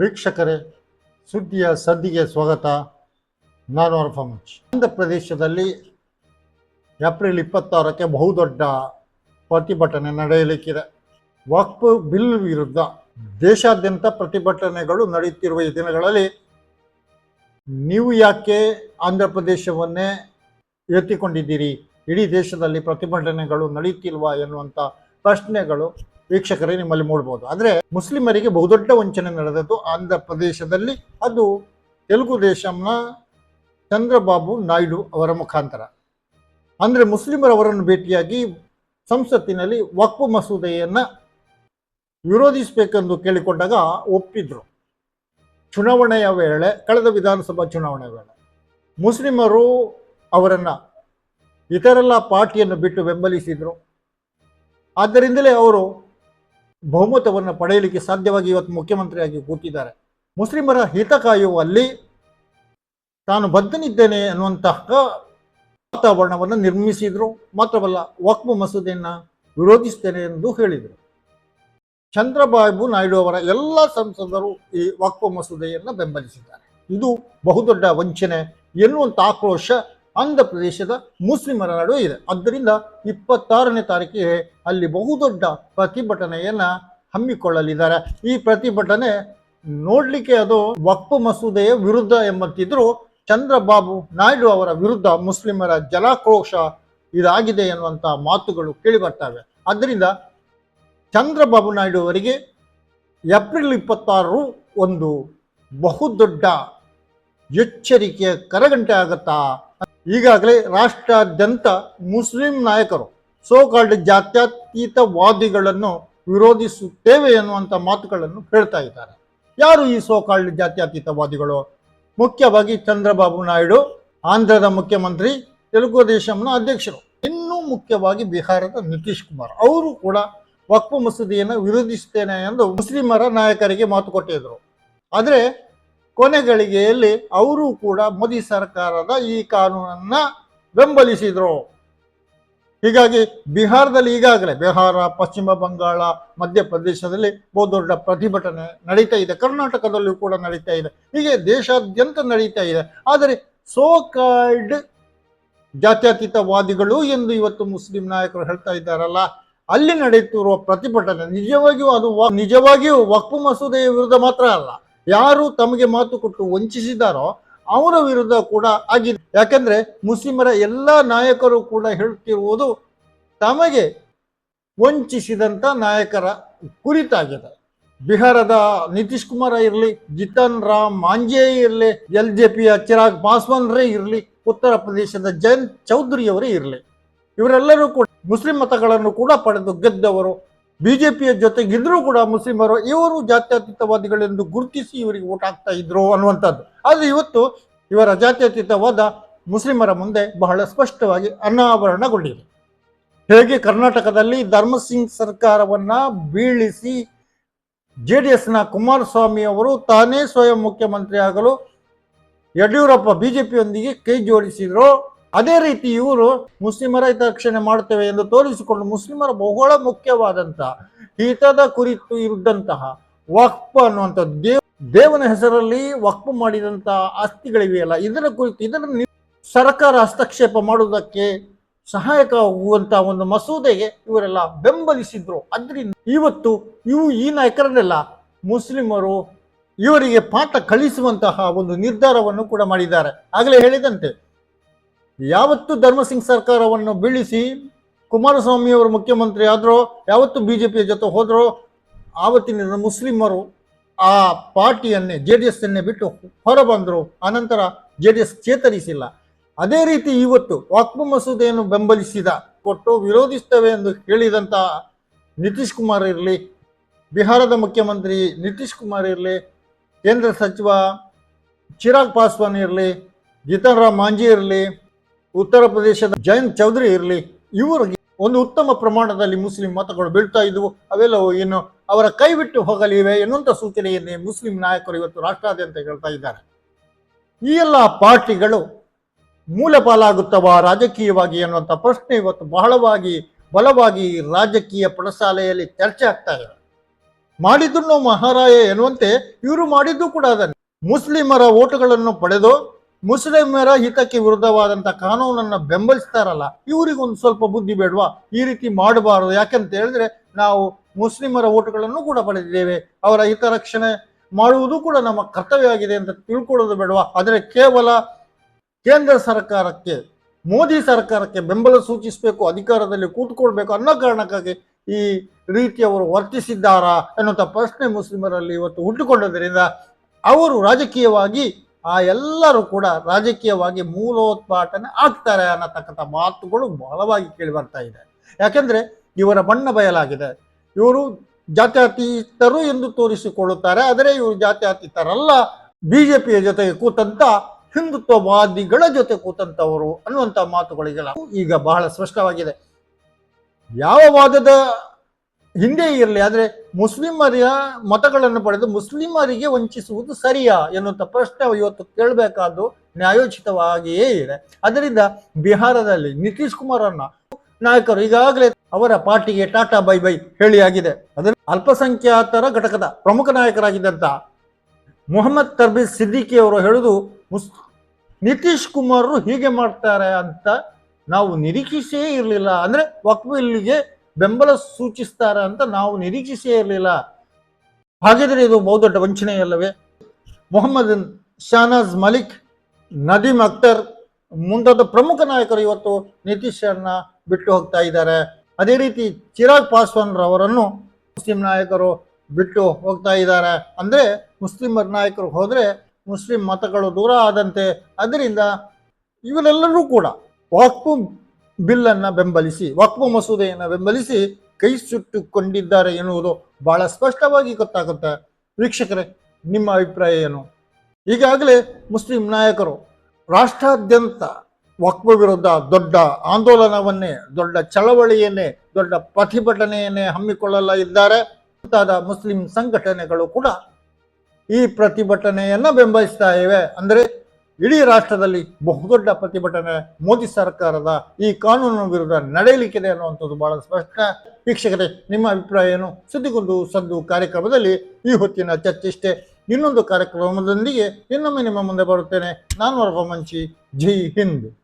ವೀಕ್ಷಕರೇ, ಸುದ್ದಿಯ ಸದ್ದಿಗೆ ಸ್ವಾಗತ. ನಾನು ಅರ್ಫ ಮಂಚ್ ಆಂಧ್ರ ಪ್ರದೇಶದಲ್ಲಿ ಏಪ್ರಿಲ್ ಇಪ್ಪತ್ತಾರಕ್ಕೆ ಬಹುದೊಡ್ಡ ಪ್ರತಿಭಟನೆ ನಡೆಯಲಿಕ್ಕಿದೆ. ವಕ್ಫ್ ಬಿಲ್ ವಿರುದ್ಧ ದೇಶಾದ್ಯಂತ ಪ್ರತಿಭಟನೆಗಳು ನಡೆಯುತ್ತಿರುವ ಈ ದಿನಗಳಲ್ಲಿ ನೀವು ಯಾಕೆ ಆಂಧ್ರ ಪ್ರದೇಶವನ್ನೇ ಎತ್ತಿಕೊಂಡಿದ್ದೀರಿ? ಇಡೀ ದೇಶದಲ್ಲಿ ಪ್ರತಿಭಟನೆಗಳು ನಡೆಯುತ್ತಿಲ್ವಾ ಎನ್ನುವಂಥ ಪ್ರಶ್ನೆಗಳು ವೀಕ್ಷಕರೇ ನಿಮ್ಮಲ್ಲಿ ಮೂಡಬಹುದು ಆದರೆ ಮುಸ್ಲಿಮರಿಗೆ ಬಹುದೊಡ್ಡ ವಂಚನೆ ನಡೆದದ್ದು ಆಂಧ್ರ ಪ್ರದೇಶದಲ್ಲಿ ಅದು ತೆಲುಗು ದೇಶಂನ ಚಂದ್ರಬಾಬು ನಾಯ್ಡು ಅವರ ಮುಖಾಂತರ. ಅಂದರೆ ಮುಸ್ಲಿಮರವರನ್ನು ಭೇಟಿಯಾಗಿ ಸಂಸತ್ತಿನಲ್ಲಿ ವಕ್ಫ್ ಮಸೂದೆಯನ್ನು ವಿರೋಧಿಸಬೇಕೆಂದು ಕೇಳಿಕೊಂಡಾಗ ಒಪ್ಪಿದ್ರು. ಚುನಾವಣೆಯ ವೇಳೆ, ಕಳೆದ ವಿಧಾನಸಭಾ ಚುನಾವಣೆ ವೇಳೆ. ಮುಸ್ಲಿಮರು ಅವರನ್ನು ಇತರೆಲ್ಲ ಪಾರ್ಟಿಯನ್ನು ಬಿಟ್ಟು ಬೆಂಬಲಿಸಿದರು. ಆದ್ದರಿಂದಲೇ ಅವರು ಬಹುಮತವನ್ನು ಪಡೆಯಲಿಕ್ಕೆ ಸಾಧ್ಯವಾಗಿ ಇವತ್ತು ಮುಖ್ಯಮಂತ್ರಿಯಾಗಿ ಕೂತಿದ್ದಾರೆ. ಮುಸ್ಲಿಮರ ಹಿತ ಕಾಯುವಲ್ಲಿ ತಾನು ಬದ್ಧನಿದ್ದೇನೆ ಅನ್ನುವಂತಹ ವಾತಾವರಣವನ್ನು ನಿರ್ಮಿಸಿದರು. ಮಾತ್ರವಲ್ಲ, ವಕ್ಫ್ ಮಸೂದೆಯನ್ನು ವಿರೋಧಿಸ್ತೇನೆ ಎಂದು ಹೇಳಿದರು. ಚಂದ್ರಬಾಬು ನಾಯ್ಡು ಅವರ ಎಲ್ಲ ಸಂಸದರು ಈ ವಕ್ಫ್ ಮಸೂದೆಯನ್ನು ಬೆಂಬಲಿಸಿದ್ದಾರೆ. ಇದು ಬಹುದೊಡ್ಡ ವಂಚನೆ ಎನ್ನುವಂಥ ಆಕ್ರೋಶ ಆಂಧ್ರ ಪ್ರದೇಶದ ಮುಸ್ಲಿಮರ ನಡುವೆ ಇದೆ. ಆದ್ದರಿಂದ ಇಪ್ಪತ್ತಾರನೇ ತಾರೀಕಿಗೆ ಅಲ್ಲಿ ಬಹುದೊಡ್ಡ ಪ್ರತಿಭಟನೆಯನ್ನ ಹಮ್ಮಿಕೊಳ್ಳಲಿದ್ದಾರೆ. ಈ ಪ್ರತಿಭಟನೆ ನೋಡ್ಲಿಕ್ಕೆ ಅದು ವಕ್ಫ್ ಮಸೂದೆಯ ವಿರುದ್ಧ ಎಂಬಂತಿದ್ರು ಚಂದ್ರಬಾಬು ನಾಯ್ಡು ಅವರ ವಿರುದ್ಧ ಮುಸ್ಲಿಮರ ಜಲಾಕ್ರೋಶ ಇದಾಗಿದೆ ಎನ್ನುವಂಥ ಮಾತುಗಳು ಕೇಳಿ ಬರ್ತವೆ ಆದ್ದರಿಂದ ಚಂದ್ರಬಾಬು ನಾಯ್ಡು ಅವರಿಗೆ ಏಪ್ರಿಲ್ ಇಪ್ಪತ್ತಾರು ಒಂದು ಬಹುದೊಡ್ಡ ಎಚ್ಚರಿಕೆಯ ಕರಗಂಟೆ ಆಗತ್ತಾ ಈಗಾಗಲೇ ರಾಷ್ಟ್ರಾದ್ಯಂತ ಮುಸ್ಲಿಂ ನಾಯಕರು ಸೋಕಾಲ್ಡ್ ಜಾತ್ಯತೀತವಾದಿಗಳನ್ನು ವಿರೋಧಿಸುತ್ತೇವೆ ಎನ್ನುವಂಥ ಮಾತುಗಳನ್ನು ಹೇಳ್ತಾ ಇದ್ದಾರೆ. ಯಾರು ಈ ಸೋಕಾಲ್ಡ್ ಜಾತ್ಯತೀತವಾದಿಗಳು? ಮುಖ್ಯವಾಗಿ ಚಂದ್ರಬಾಬು ನಾಯ್ಡು, ಆಂಧ್ರದ ಮುಖ್ಯಮಂತ್ರಿ, ತೆಲುಗು ದೇಶಂನ ಅಧ್ಯಕ್ಷರು, ಇನ್ನೂ ಮುಖ್ಯವಾಗಿ ಬಿಹಾರದ ನಿತೀಶ್ ಕುಮಾರ್. ಅವರು ಕೂಡ ವಕ್ಫ್ ಮಸೂದಿಯನ್ನು ವಿರೋಧಿಸುತ್ತೇನೆ ಎಂದು ಮುಸ್ಲಿಮರ ನಾಯಕರಿಗೆ ಮಾತು ಕೊಟ್ಟಿದ್ದರು ಆದರೆ ಕೊನೆಗಳಿಗೆಯಲ್ಲಿ ಅವರು ಕೂಡ ಮೋದಿ ಸರ್ಕಾರದ ಈ ಕಾನೂನನ್ನ ಬೆಂಬಲಿಸಿದರು. ಹೀಗಾಗಿ ಬಿಹಾರದಲ್ಲಿ ಈಗಾಗಲೇ, ಬಿಹಾರ, ಪಶ್ಚಿಮ ಬಂಗಾಳ, ಮಧ್ಯಪ್ರದೇಶದಲ್ಲಿ ಬಹುದೊಡ್ಡ ಪ್ರತಿಭಟನೆ ನಡೀತಾ ಇದೆ. ಕರ್ನಾಟಕದಲ್ಲೂ ಕೂಡ ನಡೀತಾ ಇದೆ. ಹೀಗೆ ದೇಶಾದ್ಯಂತ ನಡೀತಾ ಇದೆ. ಆದರೆ ಸೋ ಸೋಕಾಲ್ಡ್ ಜಾತ್ಯತೀತವಾದಿಗಳು ಎಂದು ಇವತ್ತು ಮುಸ್ಲಿಂ ನಾಯಕರು ಹೇಳ್ತಾ ಇದ್ದಾರಲ್ಲ, ಅಲ್ಲಿ ನಡೆಯುತ್ತಿರುವ ಪ್ರತಿಭಟನೆ ನಿಜವಾಗಿಯೂ ಅದು ನಿಜವಾಗಿಯೂ ವಕ್ಫು ಮಸೂದೆಯ ವಿರುದ್ಧ ಮಾತ್ರ ಅಲ್ಲ. ಯಾರು ತಮಗೆ ಮಾತು ಕೊಟ್ಟು ವಂಚಿಸಿದಾರೋ ಅವರ ವಿರುದ್ಧ ಕೂಡ ಆಗಿದೆ. ಯಾಕಂದ್ರೆ ಮುಸ್ಲಿಮರ ಎಲ್ಲಾ ನಾಯಕರು ಕೂಡ ಹೇಳುತ್ತಿರುವುದು ತಮಗೆ ವಂಚಿಸಿದಂತ ನಾಯಕರ ಕುರಿತಾಗಿದೆ. ಬಿಹಾರದ ನಿತೀಶ್ ಕುಮಾರ್ ಇರಲಿ, ಜಿತನ್ ರಾಮ್ ಮಾಂಜೆ ಇರಲಿ, ಎಲ್ ಜೆ ಪಿಯ ಚಿರಾಗ್ ಪಾಸ್ವಾನ್ ರೇ ಇರಲಿ, ಉತ್ತರ ಪ್ರದೇಶದ ಜಯಂತ್ ಚೌಧರಿ ಅವರೇ ಇರಲಿ. ಇವರೆಲ್ಲರೂ ಕೂಡ ಮುಸ್ಲಿಂ ಮತಗಳನ್ನು ಕೂಡ ಪಡೆದು ಗೆದ್ದವರು ಬಿಜೆಪಿಯ ಜೊತೆಗಿದ್ರೂ ಕೂಡ ಮುಸ್ಲಿಮರು ಇವರು ಜಾತ್ಯತೀತವಾದಿಗಳೆಂದು ಗುರುತಿಸಿ ಇವರಿಗೆ ಓಟ್ ಹಾಕ್ತಾ ಇದ್ರು ಅನ್ನುವಂಥದ್ದು. ಆದರೆ ಇವತ್ತು ಇವರ ಜಾತ್ಯತೀತವಾದ ಮುಸ್ಲಿಮರ ಮುಂದೆ ಬಹಳ ಸ್ಪಷ್ಟವಾಗಿ ಅನಾವರಣಗೊಂಡಿದೆ. ಹೇಗೆ ಕರ್ನಾಟಕದಲ್ಲಿ ಧರ್ಮಸಿಂಗ್ ಸರ್ಕಾರವನ್ನ ಬೀಳಿಸಿ ಜೆ ಡಿ ಎಸ್ನ ಕುಮಾರಸ್ವಾಮಿ ಅವರು ತಾನೇ ಸ್ವಯಂ ಮುಖ್ಯಮಂತ್ರಿ ಆಗಲು ಯಡಿಯೂರಪ್ಪ ಬಿಜೆಪಿಯೊಂದಿಗೆ ಕೈ ಜೋಡಿಸಿದ್ರು ಅದೇ ರೀತಿ ಇವರು ಮುಸ್ಲಿಮರ ಹಿತರಕ್ಷಣೆ ಮಾಡ್ತೇವೆ ಎಂದು ತೋರಿಸಿಕೊಂಡು ಮುಸ್ಲಿಮರ ಬಹಳ ಮುಖ್ಯವಾದಂತಹ ಹಿತದ ಕುರಿತು ಇದ್ದಂತಹ ವಕ್ಫ್ ಅನ್ನುವಂಥ ದೇವ್, ದೇವನ ಹೆಸರಲ್ಲಿ ವಕ್ಫ್ ಮಾಡಿದಂತಹ ಆಸ್ತಿಗಳಿವೆಯಲ್ಲ ಇದರ ಕುರಿತು ಇದನ್ನು ಸರ್ಕಾರ ಹಸ್ತಕ್ಷೇಪ ಮಾಡುವುದಕ್ಕೆ ಸಹಾಯಕವಾಗುವಂತ ಒಂದು ಮಸೂದೆಗೆ ಇವರೆಲ್ಲ ಬೆಂಬಲಿಸಿದ್ರು. ಅದರಿಂದ ಇವತ್ತು ಇವು ಈ ನಾಯಕರನ್ನೆಲ್ಲ ಮುಸ್ಲಿಮರು ಇವರಿಗೆ ಪಾಠ ಕಳಿಸುವಂತಹ ಒಂದು ನಿರ್ಧಾರವನ್ನು ಕೂಡ ಮಾಡಿದ್ದಾರೆ. ಆಗಲೇ ಹೇಳಿದಂತೆ ಯಾವತ್ತು ಧರ್ಮಸಿಂಗ್ ಸರ್ಕಾರವನ್ನು ಬೀಳಿಸಿ ಕುಮಾರಸ್ವಾಮಿ ಅವರು ಮುಖ್ಯಮಂತ್ರಿ ಆದರೂ, ಯಾವತ್ತು ಬಿ ಜೆ ಪಿಯ ಜೊತೆ ಹೋದರೂ, ಆವತ್ತಿನ ಮುಸ್ಲಿಮರು ಆ ಪಾರ್ಟಿಯನ್ನೇ ಜೆ ಡಿ ಬಿಟ್ಟು ಹೊರಬಂದರು, ಆನಂತರ ಜೆ ಡಿ ಎಸ್ ಚೇತರಿಸಿಲ್ಲ. ಅದೇ ರೀತಿ ಇವತ್ತು ವಾಕ್ಪು ಮಸೂದೆಯನ್ನು ಬೆಂಬಲಿಸಿದ, ಕೊಟ್ಟು ವಿರೋಧಿಸ್ತೇವೆ ಎಂದು ಹೇಳಿದಂಥ ನಿತೀಶ್ ಕುಮಾರ್ ಇರಲಿ, ಬಿಹಾರದ ಮುಖ್ಯಮಂತ್ರಿ ನಿತೀಶ್ ಕುಮಾರ್ ಇರಲಿ, ಕೇಂದ್ರ ಸಚಿವ ಚಿರಾಗ್ ಪಾಸ್ವಾನ್ ಇರಲಿ, ಜಿತನ್ ರಾಮ್ ಮಾಂಜಿ ಇರಲಿ ಉತ್ತರ ಪ್ರದೇಶದ ಜಯಂತ್ ಚೌಧರಿ ಇರಲಿ, ಇವರಿಗೆ ಒಂದು ಉತ್ತಮ ಪ್ರಮಾಣದಲ್ಲಿ ಮುಸ್ಲಿಂ ಮತಗಳು ಬೀಳ್ತಾ ಇದ್ವು. ಅವೆಲ್ಲವೂ ಏನು ಅವರ ಕೈ ಬಿಟ್ಟು ಹೋಗಲಿವೆ ಎನ್ನುವಂಥ ಸೂಚನೆಯನ್ನೇ ಮುಸ್ಲಿಂ ನಾಯಕರು ಇವತ್ತು ರಾಷ್ಟ್ರಾದ್ಯಂತ ಹೇಳ್ತಾ ಇದ್ದಾರೆ. ಈ ಎಲ್ಲ ಪಾರ್ಟಿಗಳು ಮೂಲ ಪಾಲಾಗುತ್ತವಾ ರಾಜಕೀಯವಾಗಿ ಅನ್ನುವಂಥ ಪ್ರಶ್ನೆ ಇವತ್ತು ಬಹಳವಾಗಿ, ಬಲವಾಗಿ ರಾಜಕೀಯ ಪಡಸಾಲೆಯಲ್ಲಿ ಚರ್ಚೆ ಆಗ್ತಾ ಇದೆ. ಮಾಡಿದ್ರು ಮಹಾರಾಯ ಎನ್ನುವಂತೆ ಇವರು ಮಾಡಿದ್ದು ಕೂಡ ಅದನ್ನು. ಮುಸ್ಲಿಮರ ಓಟುಗಳನ್ನು ಪಡೆದು ಮುಸ್ಲಿಮರ ಹಿತಕ್ಕೆ ವಿರುದ್ಧವಾದಂತ ಕಾನೂನನ್ನ ಬೆಂಬಲಿಸ್ತಾರಲ್ಲ, ಇವರಿಗೊಂದು ಸ್ವಲ್ಪ ಬುದ್ಧಿ ಬೇಡವಾ? ಈ ರೀತಿ ಮಾಡಬಾರದು. ಯಾಕಂತ ಹೇಳಿದ್ರೆ, ನಾವು ಮುಸ್ಲಿಮರ ಓಟುಗಳನ್ನು ಕೂಡ ಪಡೆದಿದ್ದೇವೆ. ಅವರ ಹಿತರಕ್ಷಣೆ ಮಾಡುವುದು ಕೂಡ ನಮ್ಮ ಕರ್ತವ್ಯ ಆಗಿದೆ ಅಂತ ತಿಳ್ಕೊಳ್ಳೋದು ಬೇಡವಾ? ಆದರೆ ಕೇವಲ ಕೇಂದ್ರ ಸರ್ಕಾರಕ್ಕೆ, ಮೋದಿ ಸರ್ಕಾರಕ್ಕೆ ಬೆಂಬಲ ಸೂಚಿಸಬೇಕು, ಅಧಿಕಾರದಲ್ಲಿ ಕೂತ್ಕೊಳ್ಬೇಕು ಅನ್ನೋ ಕಾರಣಕ್ಕಾಗಿ ಈ ರೀತಿ ಅವರು ವರ್ತಿಸಿದ್ದಾರಾ ಎನ್ನುವಂಥ ಪ್ರಶ್ನೆ ಮುಸ್ಲಿಮರಲ್ಲಿ ಇವತ್ತು ಹುಟ್ಟುಕೊಂಡದ್ರಿಂದ ಅವರು ರಾಜಕೀಯವಾಗಿ ಆ ಎಲ್ಲರೂ ಕೂಡ ರಾಜಕೀಯವಾಗಿ ಮೂಲೋತ್ಪಾಟನೆ ಆಗ್ತಾರೆ ಅನ್ನತಕ್ಕಂಥ ಮಾತುಗಳು ಬಹಳವಾಗಿ ಕೇಳಿ ಬರ್ತಾ ಇದೆ. ಯಾಕೆಂದರೆ ಇವರ ಬಣ್ಣ ಬಯಲಾಗಿದೆ. ಇವರು ಜಾತ್ಯತೀತರು ಎಂದು ತೋರಿಸಿಕೊಳ್ಳುತ್ತಾರೆ. ಆದರೆ ಇವರು ಜಾತ್ಯತೀತರಲ್ಲ. ಬಿಜೆಪಿಯ ಜೊತೆಗೆ ಕೂತಂತ, ಹಿಂದುತ್ವವಾದಿಗಳ ಜೊತೆ ಕೂತಂತವರು ಅನ್ನುವಂಥ ಮಾತುಗಳಿಗೆಲ್ಲ ಈಗ ಬಹಳ ಸ್ಪಷ್ಟವಾಗಿದೆ. ಯಾವ ವಾದದ ಹಿಂದೆ ಇರಲಿ, ಆದರೆ ಮುಸ್ಲಿಮರ ಮತಗಳನ್ನು ಪಡೆದು ಮುಸ್ಲಿಮರಿಗೆ ವಂಚಿಸುವುದು ಸರಿಯಾ ಎನ್ನುವಂಥ ಪ್ರಶ್ನೆ ಇವತ್ತು ಕೇಳಬೇಕಾದ್ದು ನ್ಯಾಯೋಚಿತವಾಗಿಯೇ ಇದೆ. ಅದರಿಂದ ಬಿಹಾರದಲ್ಲಿ ನಿತೀಶ್ ಕುಮಾರನ್ನ ನಾಯಕರು ಈಗಾಗಲೇ ಅವರ ಪಾರ್ಟಿಗೆ ಟಾಟಾ ಬೈ ಬೈ ಹೇಳಿಯಾಗಿದೆ. ಅದರ ಅಲ್ಪಸಂಖ್ಯಾತರ ಘಟಕದ ಪ್ರಮುಖ ನಾಯಕರಾಗಿದ್ದಂತ ಮೊಹಮ್ಮದ್ ತರ್ಬೀಜ್ ಸಿದ್ದಿಕಿ ಅವರು ಹೇಳುದು, ಮುಸ್, ನಿತೀಶ್ ಕುಮಾರ್ ಹೀಗೆ ಮಾಡ್ತಾರೆ ಅಂತ ನಾವು ನಿರೀಕ್ಷಿಸೇ ಇರಲಿಲ್ಲ. ಅಂದ್ರೆ ವಕ್ಫ್ ಬಿಲ್ಗೆ ಬೆಂಬಲ ಸೂಚಿಸ್ತಾರ ಅಂತ ನಾವು ನಿರೀಕ್ಷಿಸೇ ಇರಲಿಲ್ಲ. ಹಾಗಿದ್ರೆ ಇದು ಬಹುದೊಡ್ಡ ವಂಚನೆಯಲ್ಲವೇ ಮೊಹಮ್ಮದ್ ಶಾನಾಜ್ ಮಲಿಕ್, ನದೀಮ್ ಅಖ್ತರ್ ಮುಂತಾದ ಪ್ರಮುಖ ನಾಯಕರು ಇವತ್ತು ನಿತೀಶನ್ನ ಬಿಟ್ಟು ಹೋಗ್ತಾ ಇದ್ದಾರೆ. ಅದೇ ರೀತಿ ಚಿರಾಗ್ ಪಾಸ್ವಾನ್ ರವರನ್ನು ಮುಸ್ಲಿಂ ನಾಯಕರು ಬಿಟ್ಟು ಹೋಗ್ತಾ ಇದ್ದಾರೆ. ಅಂದ್ರೆ ಮುಸ್ಲಿಮರ ನಾಯಕರು ಹೋದ್ರೆ ಮುಸ್ಲಿಂ ಮತಗಳು ದೂರ ಆದಂತೆ. ಅದರಿಂದ ಇವರೆಲ್ಲರೂ ಕೂಡ ಬಿಲ್ಲನ್ನು ಬೆಂಬಲಿಸಿ, ವಕ್ಫ್ ಮಸೂದೆಯನ್ನು ಬೆಂಬಲಿಸಿ ಕೈ ಸುಟ್ಟುಕೊಂಡಿದ್ದಾರೆ ಎನ್ನುವುದು ಬಹಳ ಸ್ಪಷ್ಟವಾಗಿ ಗೊತ್ತಾಗುತ್ತೆ. ವೀಕ್ಷಕರೇ, ನಿಮ್ಮ ಅಭಿಪ್ರಾಯ ಏನು? ಈಗಾಗಲೇ ಮುಸ್ಲಿಂ ನಾಯಕರು ರಾಷ್ಟ್ರಾದ್ಯಂತ ವಕ್ಫ್ ವಿರುದ್ಧ ದೊಡ್ಡ ಆಂದೋಲನವನ್ನೇ, ದೊಡ್ಡ ಚಳವಳಿಯನ್ನೇ, ದೊಡ್ಡ ಪ್ರತಿಭಟನೆಯನ್ನೇ ಹಮ್ಮಿಕೊಳ್ಳಲ ಇದ್ದಾರೆ. ಮುಂತಾದ ಮುಸ್ಲಿಂ ಸಂಘಟನೆಗಳು ಕೂಡ ಈ ಪ್ರತಿಭಟನೆಯನ್ನ ಬೆಂಬಲಿಸ್ತಾ ಇವೆ. ಅಂದರೆ ಇಡೀ ರಾಷ್ಟ್ರದಲ್ಲಿ ಬಹುದೊಡ್ಡ ಪ್ರತಿಭಟನೆ ಮೋದಿ ಸರ್ಕಾರದ ಈ ಕಾನೂನು ವಿರುದ್ಧ ನಡೆಯಲಿಕ್ಕಿದೆ ಅನ್ನುವಂಥದ್ದು ಬಹಳ ಸ್ಪಷ್ಟ. ವೀಕ್ಷಕರೇ, ನಿಮ್ಮ ಅಭಿಪ್ರಾಯ ಏನು? ಸುದ್ದಿಗೊಂದು ಸದ್ದು ಕಾರ್ಯಕ್ರಮದಲ್ಲಿ ಈ ಹೊತ್ತಿನ ಚರ್ಚೆ ಇಷ್ಟೇ ಇನ್ನೊಂದು ಕಾರ್ಯಕ್ರಮದೊಂದಿಗೆ ಇನ್ನೊಮ್ಮೆ ನಿಮ್ಮ ಮುಂದೆ ಬರುತ್ತೇನೆ. ನಾನು ವರಪ ಮಂಚಿ. ಜೈ ಹಿಂದ್.